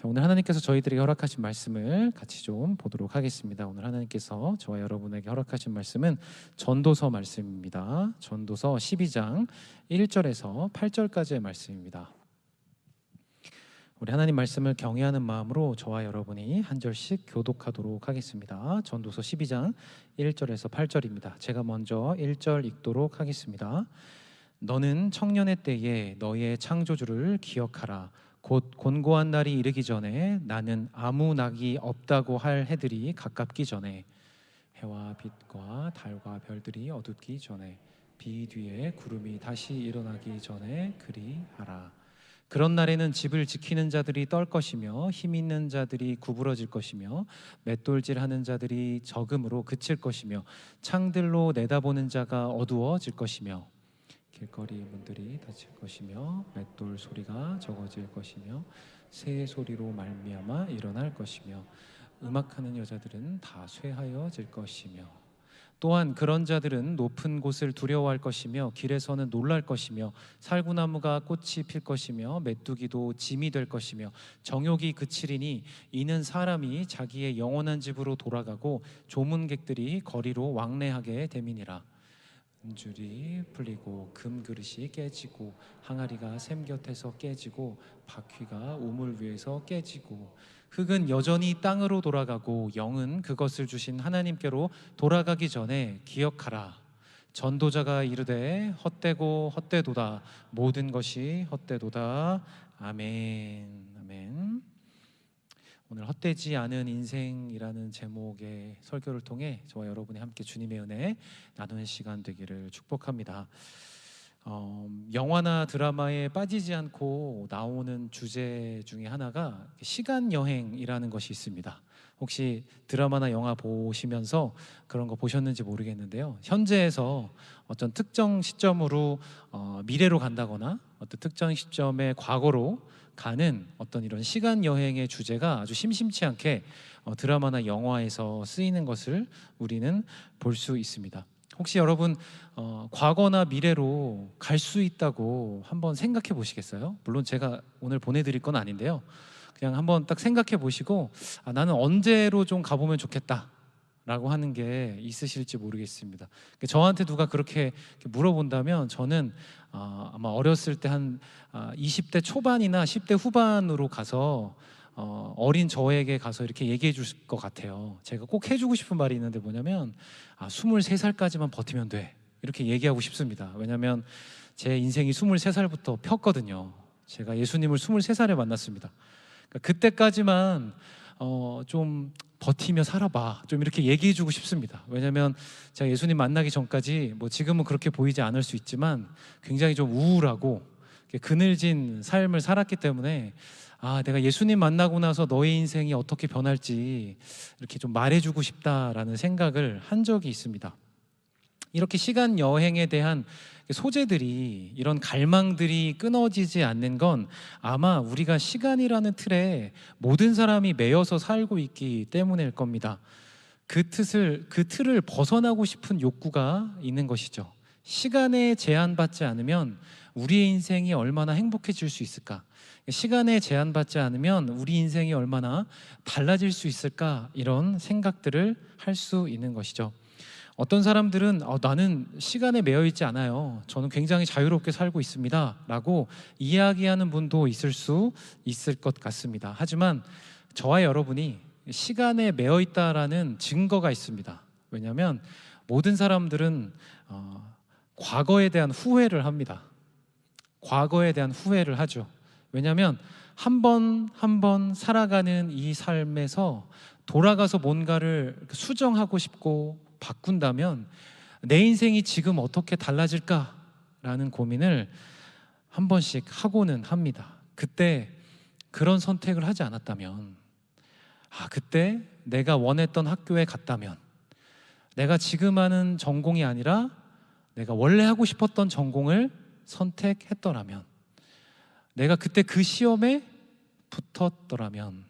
자, 오늘 하나님께서 저희들에게 허락하신 말씀을 같이 좀 보도록 하겠습니다. 오늘 하나님께서 저와 여러분에게 허락하신 말씀은 전도서 말씀입니다. 전도서 12장 1절에서 8절까지의 말씀입니다. 우리 하나님 말씀을 경외하는 마음으로 저와 여러분이 한 절씩 교독하도록 하겠습니다. 전도서 12장 1절에서 8절입니다. 제가 먼저 1절 읽도록 하겠습니다. 너는 청년의 때에 너의 창조주를 기억하라. 곧 곤고한 날이 이르기 전에 나는 아무 낙이 없다고 할 해들이 가깝기 전에 해와 빛과 달과 별들이 어둡기 전에 비 뒤에 구름이 다시 일어나기 전에 그리 하라. 그런 날에는 집을 지키는 자들이 떨 것이며 힘 있는 자들이 구부러질 것이며 맷돌질하는 자들이 적음으로 그칠 것이며 창들로 내다보는 자가 어두워질 것이며 길거리 문들이 닫힐 것이며 맷돌 소리가 적어질 것이며 새 소리로 말미암아 일어날 것이며 음악하는 여자들은 다 쇠하여질 것이며 또한 그런 자들은 높은 곳을 두려워할 것이며 길에서는 놀랄 것이며 살구나무가 꽃이 필 것이며 메뚜기도 짐이 될 것이며 정욕이 그치리니 이는 사람이 자기의 영원한 집으로 돌아가고 조문객들이 거리로 왕래하게 됨이니라. 은 줄이 풀리고 금 그릇이 깨지고 항아리가 샘 곁에서 깨지고 바퀴가 우물 위에서 깨지고 흙은 여전히 땅으로 돌아가고 영은 그것을 주신 하나님께로 돌아가기 전에 기억하라. 전도자가 이르되 헛되고 헛되도다. 모든 것이 헛되도다. 아멘. 아멘 오늘 헛되지 않은 인생이라는 제목의 설교를 통해 저와 여러분이 함께 주님의 은혜 나누는 시간 되기를 축복합니다. 어, 영화나 드라마에 빠지지 않고 나오는 주제 중에 하나가 시간 여행이라는 것이 있습니다. 혹시 드라마나 영화 보시면서 그런 거 보셨는지 모르겠는데요. 현재에서 어떤 특정 시점으로 어, 미래로 간다거나 어떤 특정 시점의 과거로 가는 어떤 이런 시간 여행의 주제가 아주 심심치 않게 어, 드라마나 영화에서 쓰이는 것을 우리는 볼 수 있습니다. 혹시 여러분 어, 과거나 미래로 갈 수 있다고 한번 생각해 보시겠어요? 물론 제가 오늘 보내드릴 건 아닌데요. 그냥 한번 딱 생각해 보시고 아, 나는 언제로 좀 가보면 좋겠다. 라고 하는 게 있으실지 모르겠습니다. 그러니까 저한테 누가 그렇게 물어본다면 저는 어, 아마 어렸을 때 한 20대 초반이나 10대 후반으로 가서 어, 어린 저에게 가서 이렇게 얘기해 줄 것 같아요. 제가 꼭 해주고 싶은 말이 있는데 뭐냐면 아, 23살까지만 버티면 돼. 이렇게 얘기하고 싶습니다. 왜냐하면 제 인생이 23살부터 폈거든요. 제가 예수님을 23살에 만났습니다. 그러니까 그때까지만 어, 좀 버티며 살아봐. 좀 이렇게 얘기해 주고 싶습니다. 왜냐하면 제가 예수님 만나기 전까지 뭐 지금은 그렇게 보이지 않을 수 있지만 굉장히 좀 우울하고 그늘진 삶을 살았기 때문에 아 내가 예수님 만나고 나서 너의 인생이 어떻게 변할지 이렇게 좀 말해주고 싶다라는 생각을 한 적이 있습니다. 이렇게 시간 여행에 대한 소재들이 이런 갈망들이 끊어지지 않는 건 아마 우리가 시간이라는 틀에 모든 사람이 매여서 살고 있기 때문일 겁니다. 그 틀을 그 틀을 벗어나고 싶은 욕구가 있는 것이죠. 시간에 제한받지 않으면 우리의 인생이 얼마나 행복해질 수 있을까? 시간에 제한받지 않으면 우리 인생이 얼마나 달라질 수 있을까? 이런 생각들을 할 수 있는 것이죠. 어떤 사람들은 어, 나는 시간에 매여 있지 않아요. 저는 굉장히 자유롭게 살고 있습니다. 라고 이야기하는 분도 있을 수 있을 것 같습니다. 하지만 저와 여러분이 시간에 매여 있다라는 증거가 있습니다. 왜냐하면 모든 사람들은 어, 과거에 대한 후회를 합니다. 과거에 대한 후회를 하죠. 왜냐하면 한 번 한 번 살아가는 이 삶에서 돌아가서 뭔가를 수정하고 싶고 바꾼다면 내 인생이 지금 어떻게 달라질까라는 고민을 한 번씩 하고는 합니다. 그때 그런 선택을 하지 않았다면, 아, 그때 내가 원했던 학교에 갔다면, 내가 지금 하는 전공이 아니라 내가 원래 하고 싶었던 전공을 선택했더라면, 내가 그때 그 시험에 붙었더라면,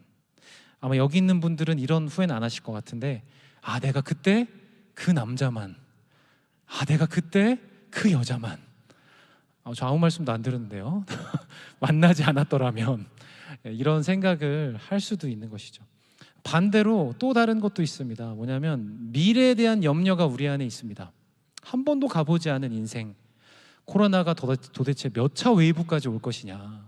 아마 여기 있는 분들은 이런 후회는 안 하실 것 같은데, 아, 내가 그때 그 남자만 아 내가 그때 그 여자만 어, 저 아무 말씀도 안 들었는데요 만나지 않았더라면 예, 이런 생각을 할 수도 있는 것이죠. 반대로 또 다른 것도 있습니다. 뭐냐면 미래에 대한 염려가 우리 안에 있습니다. 한 번도 가보지 않은 인생. 코로나가 도- 도대체 몇 차 웨이브까지 올 것이냐.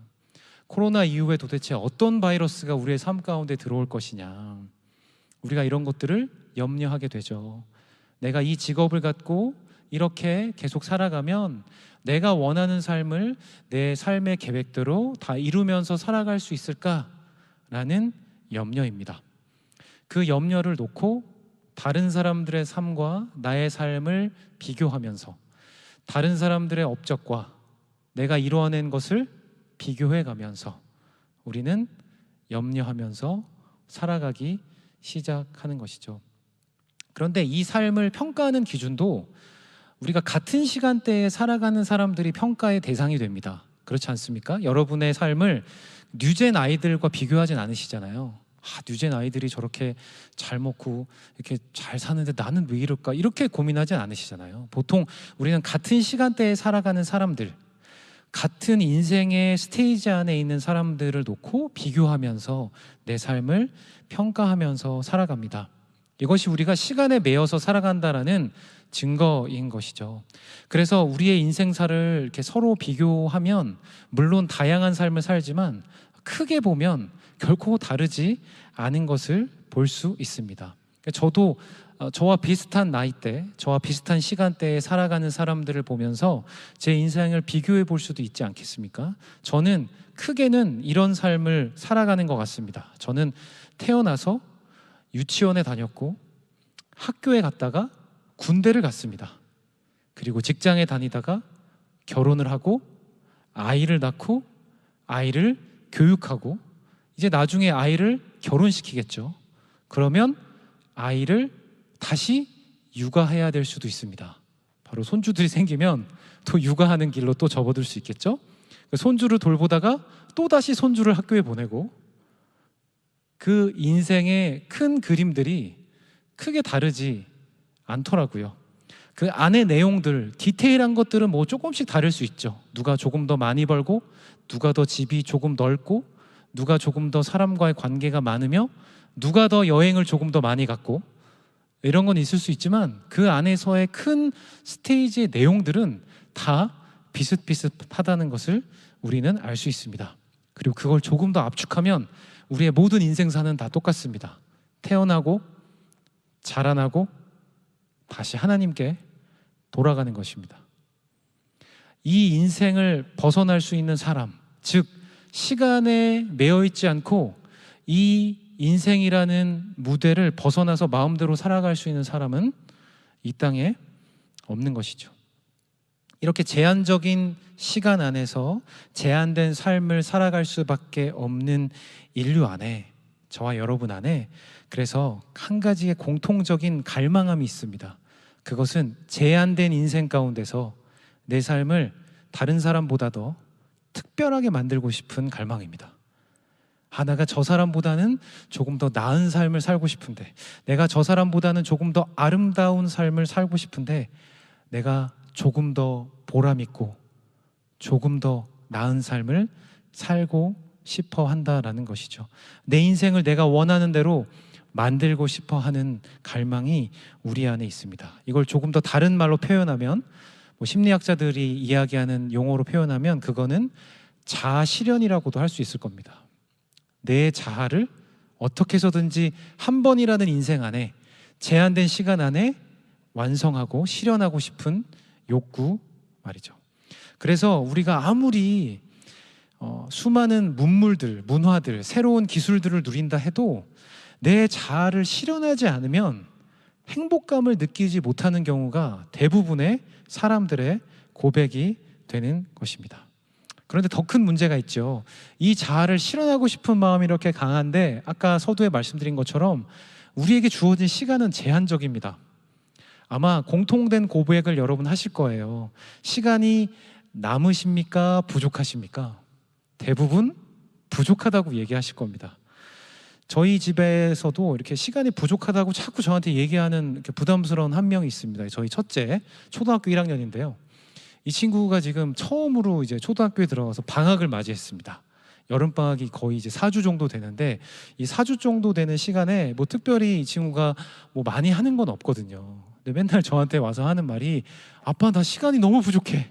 코로나 이후에 도대체 어떤 바이러스가 우리의 삶 가운데 들어올 것이냐. 우리가 이런 것들을 염려하게 되죠. 내가 이 직업을 갖고 이렇게 계속 살아가면 내가 원하는 삶을 내 삶의 계획대로 다 이루면서 살아갈 수 있을까라는 염려입니다. 그 염려를 놓고 다른 사람들의 삶과 나의 삶을 비교하면서 다른 사람들의 업적과 내가 이루어낸 것을 비교해 가면서 우리는 염려하면서 살아가기 시작하는 것이죠. 그런데 이 삶을 평가하는 기준도 우리가 같은 시간대에 살아가는 사람들이 평가의 대상이 됩니다. 그렇지 않습니까? 여러분의 삶을 뉴젠 아이들과 비교하진 않으시잖아요. 아, 뉴젠 아이들이 저렇게 잘 먹고 이렇게 잘 사는데 나는 왜 이럴까? 이렇게 고민하진 않으시잖아요. 보통 우리는 같은 시간대에 살아가는 사람들, 같은 인생의 스테이지 안에 있는 사람들을 놓고 비교하면서 내 삶을 평가하면서 살아갑니다. 이것이 우리가 시간에 매여서 살아간다라는 증거인 것이죠. 그래서 우리의 인생사를 이렇게 서로 비교하면 물론 다양한 삶을 살지만 크게 보면 결코 다르지 않은 것을 볼 수 있습니다. 저도 어, 저와 비슷한 나이대, 저와 비슷한 시간대에 살아가는 사람들을 보면서 제 인생을 비교해 볼 수도 있지 않겠습니까? 저는 크게는 이런 삶을 살아가는 것 같습니다. 저는 태어나서 유치원에 다녔고 학교에 갔다가 군대를 갔습니다. 그리고 직장에 다니다가 결혼을 하고 아이를 낳고 아이를 교육하고 이제 나중에 아이를 결혼시키겠죠. 그러면 아이를 다시 육아해야 될 수도 있습니다. 바로 손주들이 생기면 또 육아하는 길로 또 접어들 수 있겠죠. 그 손주를 돌보다가 또 다시 손주를 학교에 보내고 그 인생의 큰 그림들이 크게 다르지 않더라고요. 그 안의 내용들, 디테일한 것들은 뭐 조금씩 다를 수 있죠. 누가 조금 더 많이 벌고, 누가 더 집이 조금 넓고, 누가 조금 더 사람과의 관계가 많으며, 누가 더 여행을 조금 더 많이 갔고, 이런 건 있을 수 있지만 그 안에서의 큰 스테이지의 내용들은 다 비슷비슷하다는 것을 우리는 알 수 있습니다. 그리고 그걸 조금 더 압축하면 우리의 모든 인생사는 다 똑같습니다. 태어나고 자라나고 다시 하나님께 돌아가는 것입니다. 이 인생을 벗어날 수 있는 사람, 즉 시간에 매여 있지 않고 이 인생이라는 무대를 벗어나서 마음대로 살아갈 수 있는 사람은 이 땅에 없는 것이죠. 이렇게 제한적인 시간 안에서 제한된 삶을 살아갈 수밖에 없는 인류 안에 저와 여러분 안에 그래서 한 가지의 공통적인 갈망함이 있습니다. 그것은 제한된 인생 가운데서 내 삶을 다른 사람보다 더 특별하게 만들고 싶은 갈망입니다. 하나가 저 사람보다는 조금 더 나은 삶을 살고 싶은데, 내가 저 사람보다는 조금 더 아름다운 삶을 살고 싶은데, 내가 조금 더 보람 있고, 조금 더 나은 삶을 살고 싶어 한다라는 것이죠. 내 인생을 내가 원하는 대로 만들고 싶어 하는 갈망이 우리 안에 있습니다. 이걸 조금 더 다른 말로 표현하면, 뭐 심리학자들이 이야기하는 용어로 표현하면, 그거는 자아 실현이라고도 할 수 있을 겁니다. 내 자아를 어떻게 해서든지 한 번이라는 인생 안에 제한된 시간 안에 완성하고 실현하고 싶은 욕구 말이죠. 그래서 우리가 아무리 어, 수많은 문물들, 문화들, 새로운 기술들을 누린다 해도 내 자아를 실현하지 않으면 행복감을 느끼지 못하는 경우가 대부분의 사람들의 고백이 되는 것입니다. 그런데 더 큰 문제가 있죠. 이 자아를 실현하고 싶은 마음이 이렇게 강한데 아까 서두에 말씀드린 것처럼 우리에게 주어진 시간은 제한적입니다. 아마 공통된 고백을 여러분 하실 거예요. 시간이 남으십니까? 부족하십니까? 대부분 부족하다고 얘기하실 겁니다. 저희 집에서도 이렇게 시간이 부족하다고 자꾸 저한테 얘기하는 이렇게 부담스러운 한 명이 있습니다. 저희 첫째 초등학교 1학년인데요. 이 친구가 지금 처음으로 이제 초등학교에 들어가서 방학을 맞이했습니다. 여름 방학이 거의 이제 4주 정도 되는데 이 4주 정도 되는 시간에 뭐 특별히 이 친구가 뭐 많이 하는 건 없거든요. 근데 맨날 저한테 와서 하는 말이 아빠 나 시간이 너무 부족해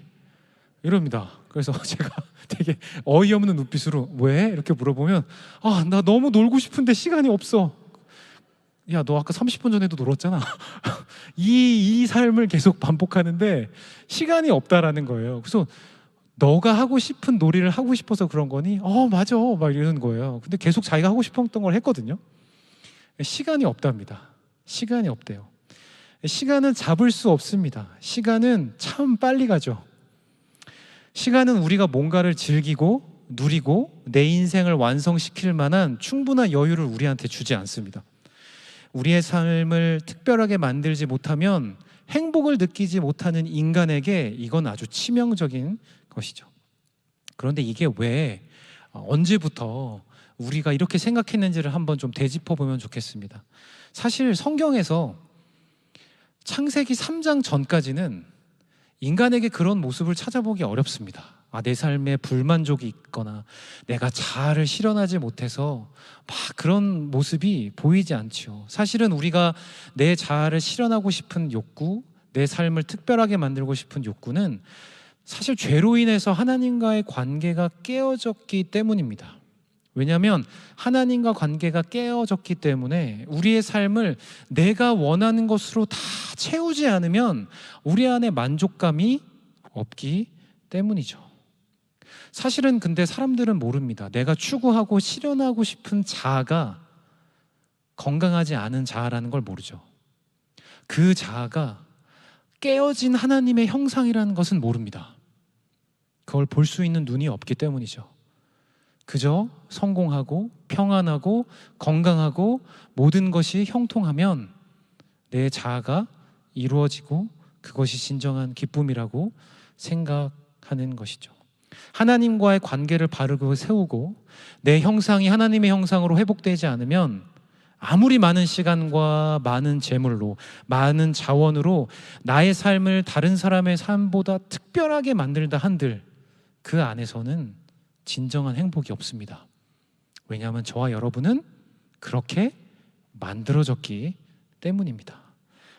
이럽니다. 그래서 제가 되게 어이없는 눈빛으로 왜 이렇게 물어보면 아 나 너무 놀고 싶은데 시간이 없어. 야 너 아까 30분 전에도 놀았잖아. 이, 이 삶을 계속 반복하는데 시간이 없다라는 거예요. 그래서 너가 하고 싶은 놀이를 하고 싶어서 그런 거니? 어 맞아 막 이러는 거예요. 근데 계속 자기가 하고 싶었던 걸 했거든요. 시간이 없답니다. 시간이 없대요. 시간은 잡을 수 없습니다. 시간은 참 빨리 가죠. 시간은 우리가 뭔가를 즐기고 누리고 내 인생을 완성시킬 만한 충분한 여유를 우리한테 주지 않습니다. 우리의 삶을 특별하게 만들지 못하면 행복을 느끼지 못하는 인간에게 이건 아주 치명적인 것이죠. 그런데 이게 왜 어, 언제부터 우리가 이렇게 생각했는지를 한번 좀 되짚어 보면 좋겠습니다. 사실 성경에서 창세기 3장 전까지는 인간에게 그런 모습을 찾아보기 어렵습니다. 아, 내 삶에 불만족이 있거나 내가 자아를 실현하지 못해서 막 그런 모습이 보이지 않지요. 사실은 우리가 내 자아를 실현하고 싶은 욕구, 내 삶을 특별하게 만들고 싶은 욕구는 사실 죄로 인해서 하나님과의 관계가 깨어졌기 때문입니다. 왜냐하면 하나님과 관계가 깨어졌기 때문에 우리의 삶을 내가 원하는 것으로 다 채우지 않으면 우리 안에 만족감이 없기 때문이죠. 사실은 근데 사람들은 모릅니다. 내가 추구하고 실현하고 싶은 자아가 건강하지 않은 자아라는 걸 모르죠. 그 자아가 깨어진 하나님의 형상이라는 것은 모릅니다. 그걸 볼 수 있는 눈이 없기 때문이죠. 그저 성공하고 평안하고 건강하고 모든 것이 형통하면 내 자아가 이루어지고 그것이 진정한 기쁨이라고 생각하는 것이죠. 하나님과의 관계를 바르고 세우고 내 형상이 하나님의 형상으로 회복되지 않으면 아무리 많은 시간과 많은 재물로 많은 자원으로 나의 삶을 다른 사람의 삶보다 특별하게 만들다 한들 그 안에서는 진정한 행복이 없습니다. 왜냐하면 저와 여러분은 그렇게 만들어졌기 때문입니다.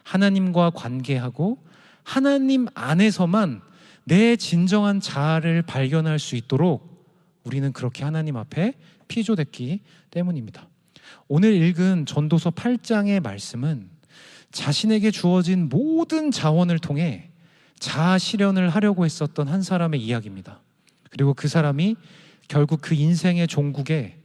하나님과 관계하고 하나님 안에서만 내 진정한 자아를 발견할 수 있도록 우리는 그렇게 하나님 앞에 피조됐기 때문입니다. 오늘 읽은 전도서 8장의 말씀은 자신에게 주어진 모든 자원을 통해 자아 실현을 하려고 했었던 한 사람의 이야기입니다. 그리고 그 사람이 결국 그 인생의 종국에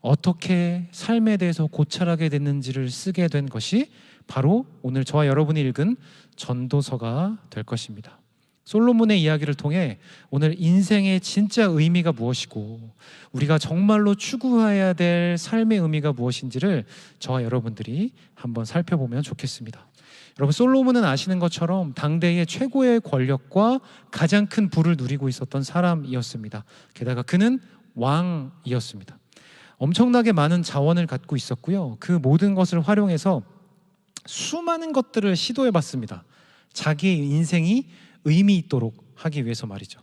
어떻게 삶에 대해서 고찰하게 됐는지를 쓰게 된 것이 바로 오늘 저와 여러분이 읽은 전도서가 될 것입니다. 솔로몬의 이야기를 통해 오늘 인생의 진짜 의미가 무엇이고 우리가 정말로 추구해야 될 삶의 의미가 무엇인지를 저와 여러분들이 한번 살펴보면 좋겠습니다. 여러분 솔로몬은 아시는 것처럼 당대의 최고의 권력과 가장 큰 부를 누리고 있었던 사람이었습니다. 게다가 그는 왕이었습니다. 엄청나게 많은 자원을 갖고 있었고요. 그 모든 것을 활용해서 수많은 것들을 시도해 봤습니다. 자기의 인생이 의미 있도록 하기 위해서 말이죠.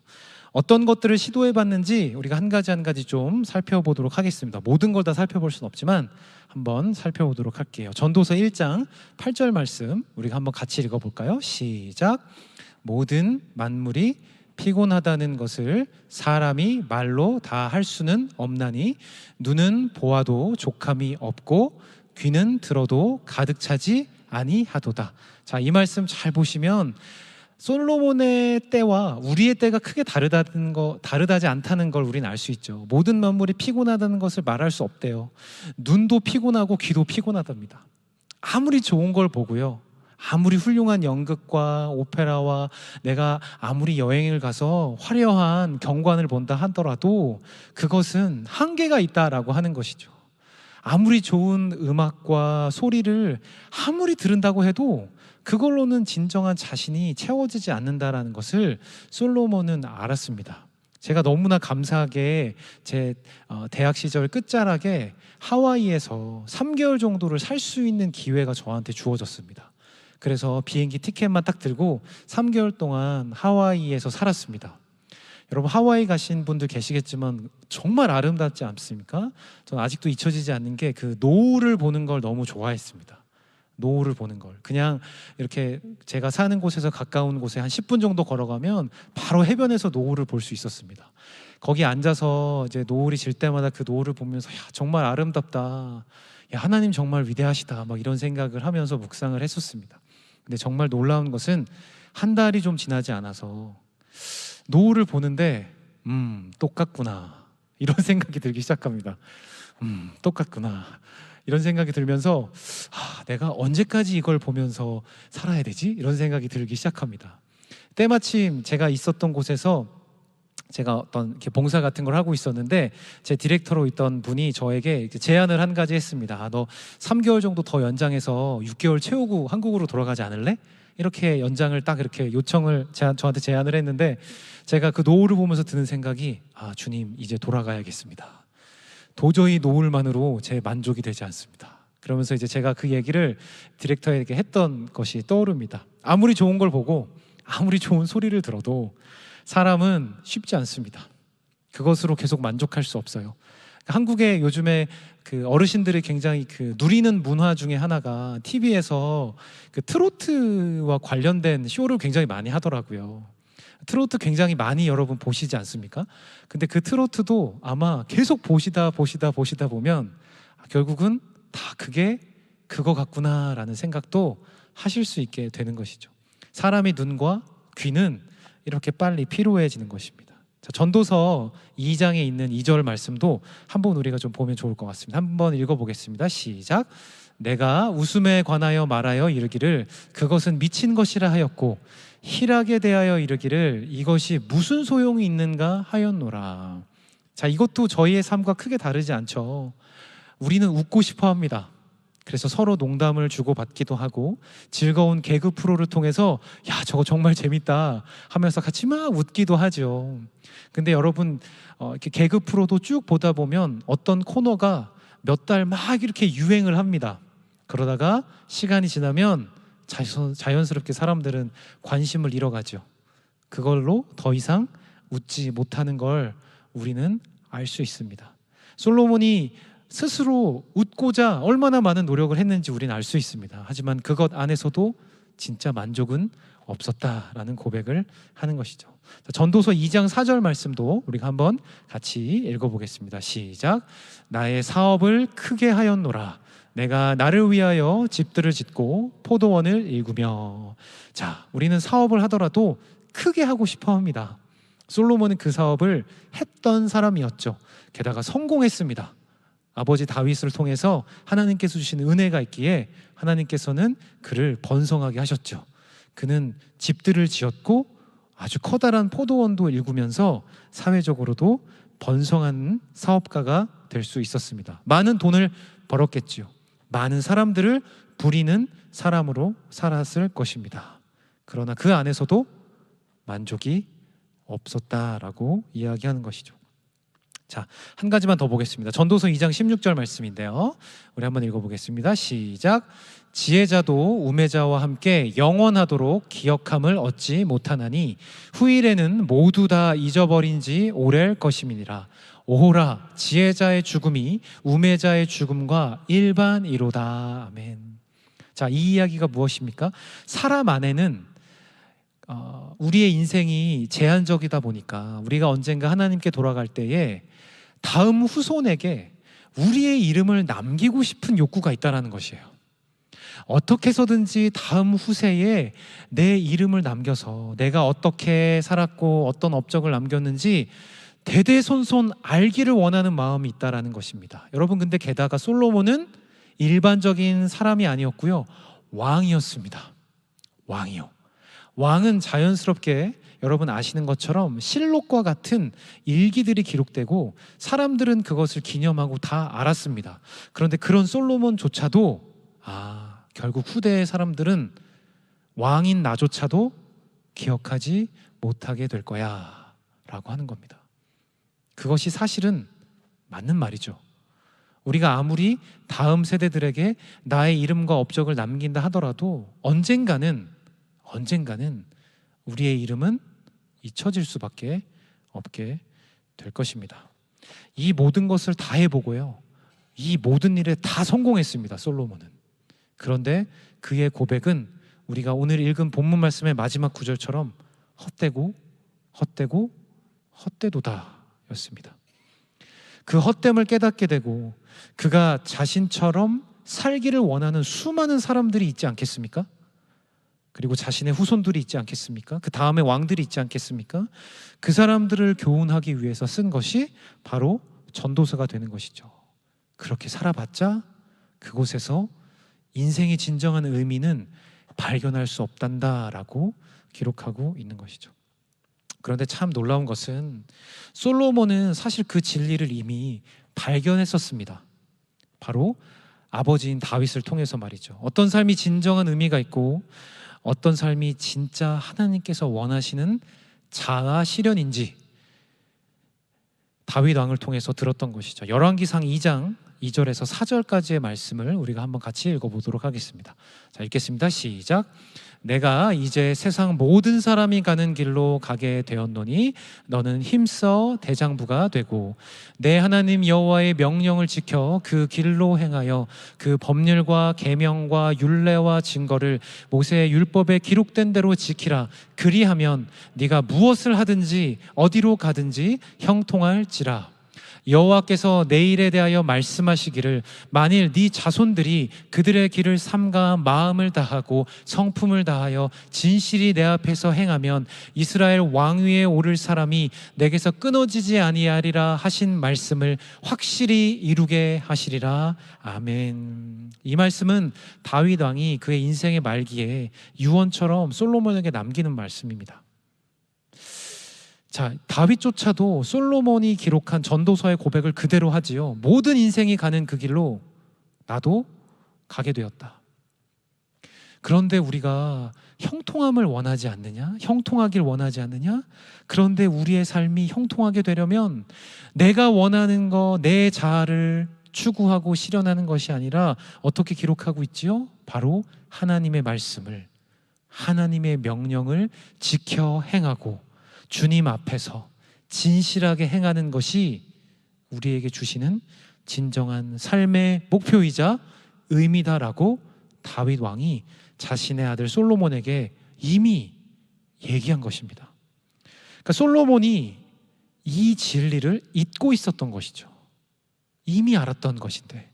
어떤 것들을 시도해 봤는지 우리가 한 가지 한 가지 좀 살펴보도록 하겠습니다. 모든 걸 다 살펴볼 수는 없지만 한번 살펴보도록 할게요. 전도서 1장 8절 말씀 우리가 한번 같이 읽어 볼까요? 시작. 모든 만물이 피곤하다는 것을 사람이 말로 다 할 수는 없나니 눈은 보아도 족함이 없고 귀는 들어도 가득 차지 아니하도다. 자, 이 말씀 잘 보시면 솔로몬의 때와 우리의 때가 크게 다르다는 거 다르다지 않다는 걸 우리는 알 수 있죠. 모든 만물이 피곤하다는 것을 말할 수 없대요. 눈도 피곤하고 귀도 피곤하답니다. 아무리 좋은 걸 보고요. 아무리 훌륭한 연극과 오페라와 내가 아무리 여행을 가서 화려한 경관을 본다 하더라도 그것은 한계가 있다라고 하는 것이죠. 아무리 좋은 음악과 소리를 아무리 들은다고 해도 그걸로는 진정한 자신이 채워지지 않는다라는 것을 솔로몬은 알았습니다. 제가 너무나 감사하게 제 어, 대학 시절 끝자락에 하와이에서 3개월 정도를 살 수 있는 기회가 저한테 주어졌습니다. 그래서 비행기 티켓만 딱 들고 3개월 동안 하와이에서 살았습니다. 여러분 하와이 가신 분들 계시겠지만 정말 아름답지 않습니까? 저는 아직도 잊혀지지 않는 게 그 노을을 보는 걸 너무 좋아했습니다. 노을을 보는 걸 그냥 이렇게 제가 사는 곳에서 가까운 곳에 한 10분 정도 걸어가면 바로 해변에서 노을을 볼 수 있었습니다. 거기 앉아서 이제 노을이 질 때마다 그 노을을 보면서 야 정말 아름답다. 야 하나님 정말 위대하시다. 막 이런 생각을 하면서 묵상을 했었습니다. 근데 정말 놀라운 것은 한 달이 좀 지나지 않아서 노을을 보는데 음 똑같구나 이런 생각이 들기 시작합니다. 음 똑같구나 이런 생각이 들면서 아, 내가 언제까지 이걸 보면서 살아야 되지 이런 생각이 들기 시작합니다. 때마침 제가 있었던 곳에서 제가 어떤 이렇게 봉사 같은 걸 하고 있었는데 제 디렉터로 있던 분이 저에게 제안을 한 가지 했습니다. 아, 너 3개월 정도 더 연장해서 6개월 채우고 한국으로 돌아가지 않을래? 이렇게 연장을 딱 이렇게 요청을 제안, 저한테 제안을 했는데 제가 그 노을을 보면서 드는 생각이 아 주님 이제 돌아가야겠습니다. 도저히 노을만으로 제 만족이 되지 않습니다. 그러면서 이제 제가 그 얘기를 디렉터에게 했던 것이 떠오릅니다. 아무리 좋은 걸 보고 아무리 좋은 소리를 들어도 사람은 쉽지 않습니다. 그것으로 계속 만족할 수 없어요. 한국에 요즘에 그 어르신들이 굉장히 그 누리는 문화 중에 하나가 TV에서 그 트로트와 관련된 쇼를 굉장히 많이 하더라고요. 트로트 굉장히 많이 여러분 보시지 않습니까? 근데 그 트로트도 아마 계속 보시다 보시다 보시다 보면 결국은 다 그게 그거 같구나라는 생각도 하실 수 있게 되는 것이죠. 사람의 눈과 귀는 이렇게 빨리 피로해지는 것입니다. 자, 전도서 2장에 있는 2절 말씀도 한번 우리가 좀 보면 좋을 것 같습니다. 한번 읽어보겠습니다. 시작. 내가 웃음에 관하여 말하여 이르기를 그것은 미친 것이라 하였고 희락에 대하여 이르기를 이것이 무슨 소용이 있는가 하였노라. 자, 이것도 저희의 삶과 크게 다르지 않죠. 우리는 웃고 싶어 합니다. 그래서 서로 농담을 주고받기도 하고 즐거운 개그 프로를 통해서 야 저거 정말 재밌다 하면서 같이 막 웃기도 하죠. 근데 여러분 어, 이렇게 개그 프로도 쭉 보다 보면 어떤 코너가 몇 달 막 이렇게 유행을 합니다. 그러다가 시간이 지나면 자연, 자연 스럽게 사람들은 관심을 잃어가죠. 그걸로 더 이상 웃지 못하는 걸 우리는 알 수 있습니다. 솔로몬이 스스로 웃고자 얼마나 많은 노력을 했는지 우리는 알 수 있습니다. 하지만 그것 안에서도 진짜 만족은 없었다라는 고백을 하는 것이죠. 전도서 2장 4절 말씀도 우리가 한번 같이 읽어보겠습니다. 시작. 나의 사업을 크게 하였노라. 내가 나를 위하여 집들을 짓고 포도원을 일구며. 자, 우리는 사업을 하더라도 크게 하고 싶어 합니다. 솔로몬은 그 사업을 했던 사람이었죠. 게다가 성공했습니다. 아버지 다윗을 통해서 하나님께서 주신 은혜가 있기에 하나님께서는 그를 번성하게 하셨죠. 그는 집들을 지었고 아주 커다란 포도원도 일구면서 사회적으로도 번성한 사업가가 될 수 있었습니다. 많은 돈을 벌었겠지요. 많은 사람들을 부리는 사람으로 살았을 것입니다. 그러나 그 안에서도 만족이 없었다라고 이야기하는 것이죠. 자, 한 가지만 더 보겠습니다. 전도서 2장 16절 말씀인데요. 우리 한번 읽어보겠습니다. 시작. 지혜자도 우매자와 함께 영원하도록 기억함을 얻지 못하나니 후일에는 모두 다 잊어버린 지 오래일 것임이니라. 오호라 지혜자의 죽음이 우매자의 죽음과 일반이로다. 아멘. 자, 이 이야기가 무엇입니까? 사람 안에는 어, 우리의 인생이 제한적이다 보니까 우리가 언젠가 하나님께 돌아갈 때에 다음 후손에게 우리의 이름을 남기고 싶은 욕구가 있다라는 것이에요. 어떻게 해서든지 다음 후세에 내 이름을 남겨서 내가 어떻게 살았고 어떤 업적을 남겼는지 대대손손 알기를 원하는 마음이 있다라는 것입니다. 여러분 근데 게다가 솔로몬은 일반적인 사람이 아니었고요. 왕이었습니다. 왕이요. 왕은 자연스럽게 여러분 아시는 것처럼 실록과 같은 일기들이 기록되고 사람들은 그것을 기념하고 다 알았습니다. 그런데 그런 솔로몬조차도 아, 결국 후대의 사람들은 왕인 나조차도 기억하지 못하게 될 거야. 라고 하는 겁니다. 그것이 사실은 맞는 말이죠. 우리가 아무리 다음 세대들에게 나의 이름과 업적을 남긴다 하더라도 언젠가는 언젠가는 우리의 이름은 잊혀질 수밖에 없게 될 것입니다. 이 모든 것을 다 해보고요. 이 모든 일에 다 성공했습니다. 솔로몬은. 그런데 그의 고백은 우리가 오늘 읽은 본문 말씀의 마지막 구절처럼 헛되고 헛되고 헛되도다였습니다. 그 헛됨을 깨닫게 되고 그가 자신처럼 살기를 원하는 수많은 사람들이 있지 않겠습니까? 그리고 자신의 후손들이 있지 않겠습니까? 그 다음에 왕들이 있지 않겠습니까? 그 사람들을 교훈하기 위해서 쓴 것이 바로 전도서가 되는 것이죠. 그렇게 살아봤자 그곳에서 인생의 진정한 의미는 발견할 수 없단다라고 기록하고 있는 것이죠. 그런데 참 놀라운 것은 솔로몬은 사실 그 진리를 이미 발견했었습니다. 바로 아버지인 다윗을 통해서 말이죠. 어떤 삶이 진정한 의미가 있고 어떤 삶이 진짜 하나님께서 원하시는 자아 실현인지 다윗 왕을 통해서 들었던 것이죠. 열왕기상 2장 2절에서 4절까지의 말씀을 우리가 한번 같이 읽어 보도록 하겠습니다. 자, 읽겠습니다. 시작. 내가 이제 세상 모든 사람이 가는 길로 가게 되었노니 너는 힘써 대장부가 되고 내 하나님 여호와의 명령을 지켜 그 길로 행하여 그 법률과 계명과 율례와 증거를 모세의 율법에 기록된 대로 지키라. 그리하면 네가 무엇을 하든지 어디로 가든지 형통할지라 여호와께서 내 일에 대하여 말씀하시기를 만일 네 자손들이 그들의 길을 삼가 마음을 다하고 성품을 다하여 진실이 내 앞에서 행하면 이스라엘 왕위에 오를 사람이 내게서 끊어지지 아니하리라 하신 말씀을 확실히 이루게 하시리라 아멘. 이 말씀은 다윗 왕이 그의 인생의 말기에 유언처럼 솔로몬에게 남기는 말씀입니다. 자, 다윗조차도 솔로몬이 기록한 전도서의 고백을 그대로 하지요. 모든 인생이 가는 그 길로 나도 가게 되었다. 그런데 우리가 형통함을 원하지 않느냐? 형통하길 원하지 않느냐? 그런데 우리의 삶이 형통하게 되려면 내가 원하는 거, 내 자아를 추구하고 실현하는 것이 아니라 어떻게 기록하고 있지요? 바로 하나님의 말씀을, 하나님의 명령을 지켜 행하고 주님 앞에서 진실하게 행하는 것이 우리에게 주시는 진정한 삶의 목표이자 의미다라고 다윗 왕이 자신의 아들 솔로몬에게 이미 얘기한 것입니다. 그러니까 솔로몬이 이 진리를 잊고 있었던 것이죠. 이미 알았던 것인데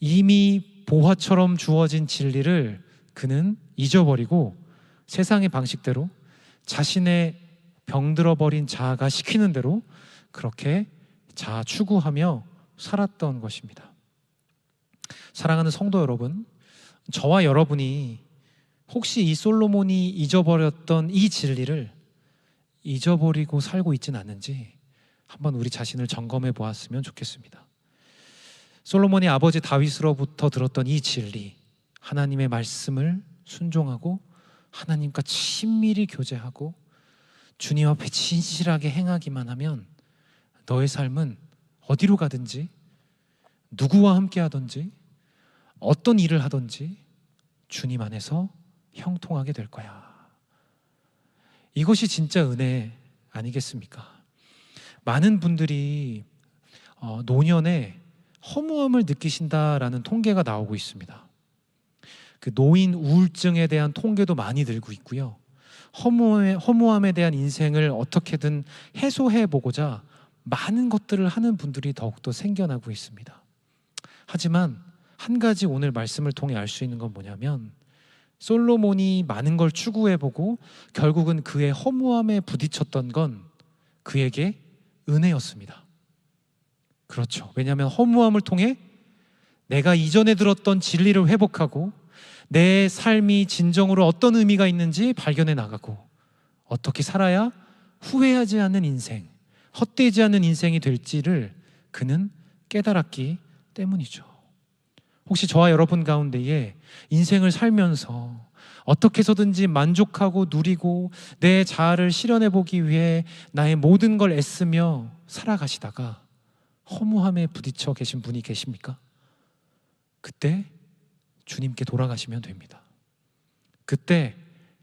이미 보화처럼 주어진 진리를 그는 잊어버리고 세상의 방식대로 자신의 병들어 버린 자아가 시키는 대로 그렇게 자아 추구하며 살았던 것입니다. 사랑하는 성도 여러분, 저와 여러분이 혹시 이 솔로몬이 잊어버렸던 이 진리를 잊어버리고 살고 있지는 않는지 한번 우리 자신을 점검해 보았으면 좋겠습니다. 솔로몬이 아버지 다윗으로부터 들었던 이 진리, 하나님의 말씀을 순종하고 하나님과 친밀히 교제하고 주님 앞에 진실하게 행하기만 하면 너의 삶은 어디로 가든지 누구와 함께 하든지 어떤 일을 하든지 주님 안에서 형통하게 될 거야. 이것이 진짜 은혜 아니겠습니까? 많은 분들이 어, 노년에 허무함을 느끼신다라는 통계가 나오고 있습니다. 그 노인 우울증에 대한 통계도 많이 들고 있고요. 허무함에, 허무함에 대한 인생을 어떻게든 해소해 보고자 많은 것들을 하는 분들이 더욱더 생겨나고 있습니다. 하지만 한 가지 오늘 말씀을 통해 알 수 있는 건 뭐냐면 솔로몬이 많은 걸 추구해 보고 결국은 그의 허무함에 부딪혔던 건 그에게 은혜였습니다. 그렇죠. 왜냐하면 허무함을 통해 내가 이전에 들었던 진리를 회복하고 내 삶이 진정으로 어떤 의미가 있는지 발견해 나가고 어떻게 살아야 후회하지 않는 인생, 헛되지 않는 인생이 될지를 그는 깨달았기 때문이죠. 혹시 저와 여러분 가운데에 인생을 살면서 어떻게 해서든지 만족하고 누리고 내 자아를 실현해 보기 위해 나의 모든 걸 애쓰며 살아가시다가 허무함에 부딪혀 계신 분이 계십니까? 그때 주님께 돌아가시면 됩니다. 그때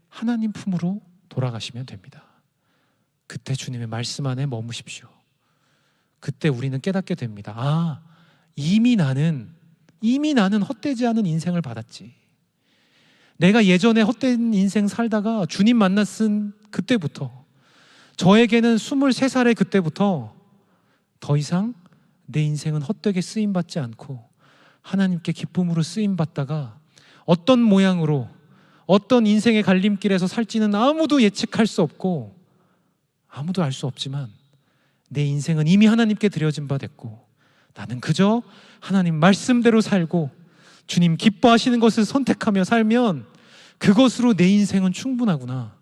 하나님 품으로 돌아가시면 됩니다. 그때 주님의 말씀 안에 머무십시오. 그때 우리는 깨닫게 됩니다. 아, 이미 나는 이미 나는 헛되지 않은 인생을 받았지. 내가 예전에 헛된 인생 살다가 주님 만났은 그때부터 저에게는 23살의 그때부터 더 이상 내 인생은 헛되게 쓰임 받지 않고 하나님께 기쁨으로 쓰임 받다가 어떤 모양으로 어떤 인생의 갈림길에서 살지는 아무도 예측할 수 없고 아무도 알 수 없지만 내 인생은 이미 하나님께 드려진 바 됐고 나는 그저 하나님 말씀대로 살고 주님 기뻐하시는 것을 선택하며 살면 그것으로 내 인생은 충분하구나.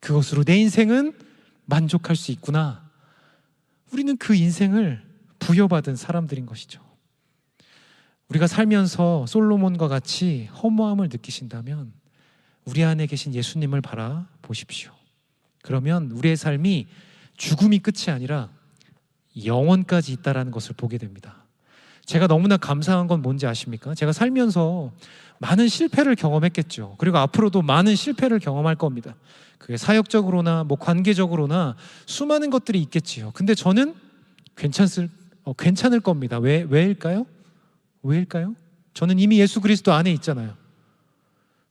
그것으로 내 인생은 만족할 수 있구나. 우리는 그 인생을 부여받은 사람들인 것이죠. 우리가 살면서 솔로몬과 같이 허무함을 느끼신다면 우리 안에 계신 예수님을 바라보십시오. 그러면 우리의 삶이 죽음이 끝이 아니라 영원까지 있다라는 것을 보게 됩니다. 제가 너무나 감사한 건 뭔지 아십니까? 제가 살면서 많은 실패를 경험했겠죠. 그리고 앞으로도 많은 실패를 경험할 겁니다. 그게 사역적으로나 뭐 관계적으로나 수많은 것들이 있겠지요. 근데 저는 괜찮을 어, 괜찮을 겁니다. 왜 왜일까요? 왜일까요? 저는 이미 예수 그리스도 안에 있잖아요.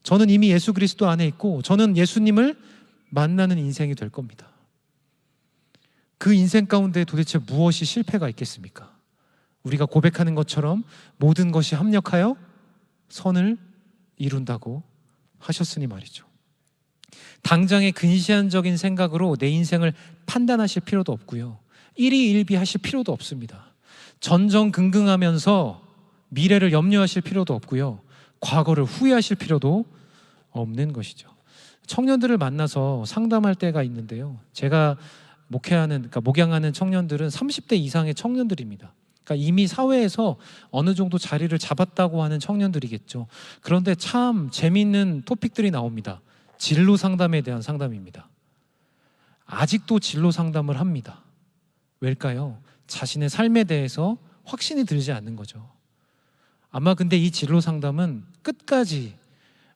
저는 이미 예수 그리스도 안에 있고 저는 예수님을 만나는 인생이 될 겁니다. 그 인생 가운데 도대체 무엇이 실패가 있겠습니까? 우리가 고백하는 것처럼 모든 것이 합력하여 선을 이룬다고 하셨으니 말이죠. 당장의 근시안적인 생각으로 내 인생을 판단하실 필요도 없고요. 일희일비하실 필요도 없습니다. 전전긍긍하면서 미래를 염려하실 필요도 없고요. 과거를 후회하실 필요도 없는 것이죠. 청년들을 만나서 상담할 때가 있는데요. 제가 목회하는 그러니까 목양하는 청년들은 30대 이상의 청년들입니다. 그러니까 이미 사회에서 어느 정도 자리를 잡았다고 하는 청년들이겠죠. 그런데 참 재미있는 토픽들이 나옵니다. 진로 상담에 대한 상담입니다. 아직도 진로 상담을 합니다. 왜일까요? 자신의 삶에 대해서 확신이 들지 않는 거죠. 아마 근데 이 진로 상담은 끝까지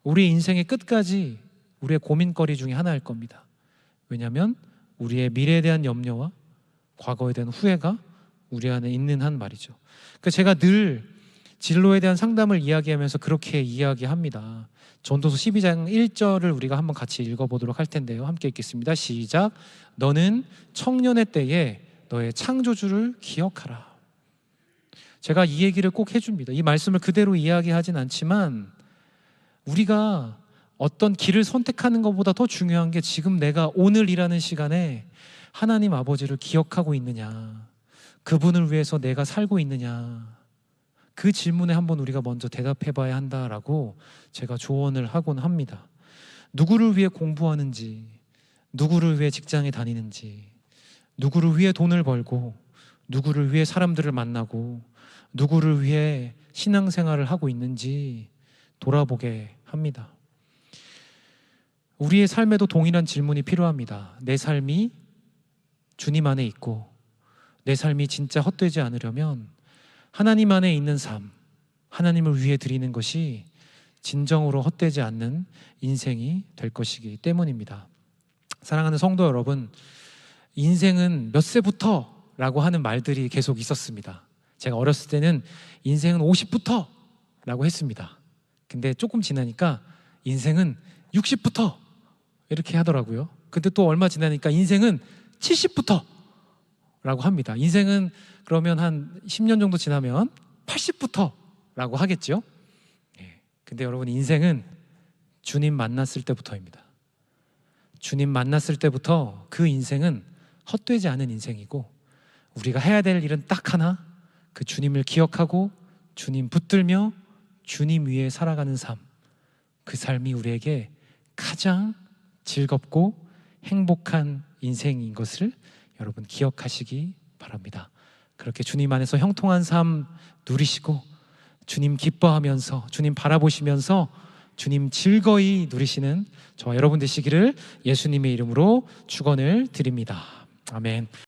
우리 인생의 끝까지 우리의 고민거리 중에 하나일 겁니다. 왜냐하면 우리의 미래에 대한 염려와 과거에 대한 후회가 우리 안에 있는 한 말이죠. 그 제가 늘 진로에 대한 상담을 이야기하면서 그렇게 이야기합니다. 전도서 12장 1절을 우리가 한번 같이 읽어보도록 할 텐데요. 함께 읽겠습니다. 시작. 너는 청년의 때에 너의 창조주를 기억하라. 제가 이 얘기를 꼭 해줍니다. 이 말씀을 그대로 이야기하진 않지만 우리가 어떤 길을 선택하는 것보다 더 중요한 게 지금 내가 오늘이라는 시간에 하나님 아버지를 기억하고 있느냐, 그분을 위해서 내가 살고 있느냐, 그 질문에 한번 우리가 먼저 대답해 봐야 한다라고 제가 조언을 하곤 합니다. 누구를 위해 공부하는지, 누구를 위해 직장에 다니는지, 누구를 위해 돈을 벌고, 누구를 위해 사람들을 만나고, 누구를 위해 신앙생활을 하고 있는지 돌아보게 합니다. 우리의 삶에도 동일한 질문이 필요합니다. 내 삶이 주님 안에 있고 내 삶이 진짜 헛되지 않으려면 하나님 안에 있는 삶, 하나님을 위해 드리는 것이 진정으로 헛되지 않는 인생이 될 것이기 때문입니다. 사랑하는 성도 여러분, 인생은 몇 세부터 라고 하는 말들이 계속 있었습니다. 제가 어렸을 때는 인생은 50부터 라고 했습니다. 근데 조금 지나니까 인생은 60부터 이렇게 하더라고요. 근데 또 얼마 지나니까 인생은 70부터 라고 합니다. 인생은 그러면 한 10년 정도 지나면 80부터 라고 하겠죠. 예. 근데 여러분 인생은 주님 만났을 때부터입니다. 주님 만났을 때부터 그 인생은 헛되지 않은 인생이고 우리가 해야 될 일은 딱 하나 그 주님을 기억하고 주님 붙들며 주님 위에 살아가는 삶. 그 삶이 우리에게 가장 즐겁고 행복한 인생인 것을 여러분 기억하시기 바랍니다. 그렇게 주님 안에서 형통한 삶 누리시고 주님 기뻐하면서 주님 바라보시면서 주님 즐거이 누리시는 저와 여러분 되시기를 예수님의 이름으로 축원을 드립니다. 아멘.